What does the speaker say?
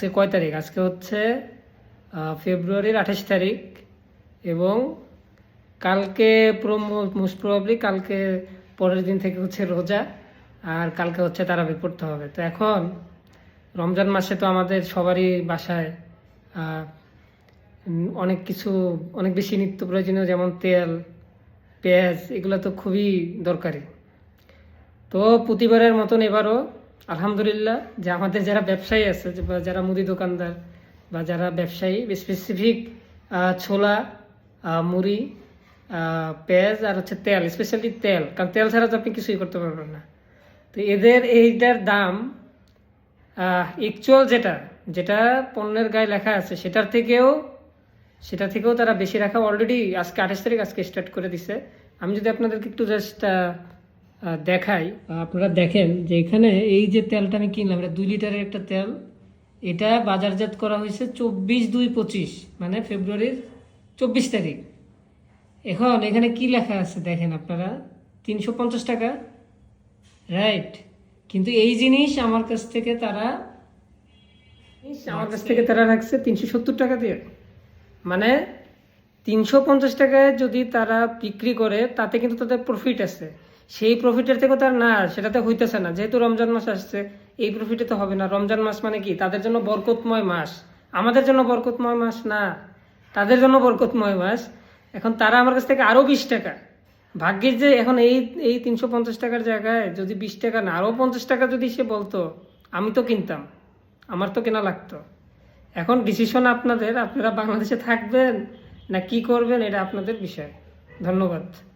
আজকে কয় তারিখ? আজকে হচ্ছে ফেব্রুয়ারির আঠাশ তারিখ এবং কালকে মোস্ট প্রবাবলি কালকে পরের দিন থেকে হচ্ছে রোজা আর কালকে হচ্ছে তারাবি পড়তে হবে। তো এখন রমজান মাসে তো আমাদের সবারই বাসায় অনেক কিছু, অনেক বেশি নিত্য প্রয়োজনীয় যেমন তেল, পেঁয়াজ, এগুলো তো খুবই দরকারি। তো প্রতিবারের মতন এবারও আলহামদুলিল্লাহ, যে আমাদের যারা ব্যবসায়ী আছে বা যারা মুদি দোকানদার বা যারা ব্যবসায়ী স্পেসিফিক ছোলা মুড়ি পেঁয়াজ আর হচ্ছে তেল স্পেশালি তেল। কারণ তেল ছাড়া তো আপনি কিছুই করতে পারবেন না। তো এদের এইটার দাম অ্যাকচুয়াল যেটা যেটা পণ্যের গায়ে লেখা আছে, সেটার থেকেও, সেটা থেকেও তারা বেশি রাখা অলরেডি আজকে আঠাশ তারিখ আজকে স্টার্ট করে দিছে। আমি যদি আপনাদেরকে একটু জাস্ট দেখাই। আপনারা দেখেন যে এখানে এই যে তেলটা আমি কিনলাম এটা দুই লিটারের একটা তেল এটা বাজারজাত করা হয়েছে চব্বিশ দুই পঁচিশ মানে ফেব্রুয়ারির চব্বিশ তারিখ। এখন এখানে কি লেখা আছে দেখেন আপনারা? তিনশো পঞ্চাশ টাকা। রাইট কিন্তু এই জিনিস আমার কাছ থেকে তারা আমার কাছ থেকে তারা রাখছে তিনশো সত্তর টাকা দিয়ে। মানে তিনশো পঞ্চাশ টাকায় যদি তারা বিক্রি করে তাতে কিন্তু তাদের প্রফিট আছে। সেই প্রফিটের থেকেও তার না, সেটাতে হইতেছে না। যেহেতু রমজান মাস আসছে, এই প্রফিটে তো হবে না। রমজান মাস মানে কি? তাদের জন্য বরকতময় মাস। আমাদের জন্য বরকতময় মাস না। তাদের জন্য বরকতময় মাস। এখন তারা আমার কাছ থেকে আরও বিশ টাকা। ভাগ্যের যে এখন এই এই তিনশো পঞ্চাশ টাকার জায়গায় যদি বিশ টাকা না আরও পঞ্চাশ টাকা যদি সে বলতো, আমি তো কিনতাম। আমার তো কেনা লাগতো। এখন ডিসিশন আপনাদের, আপনারা বাংলাদেশে থাকবেন না কি করবেন, এটা আপনাদের বিষয়। ধন্যবাদ।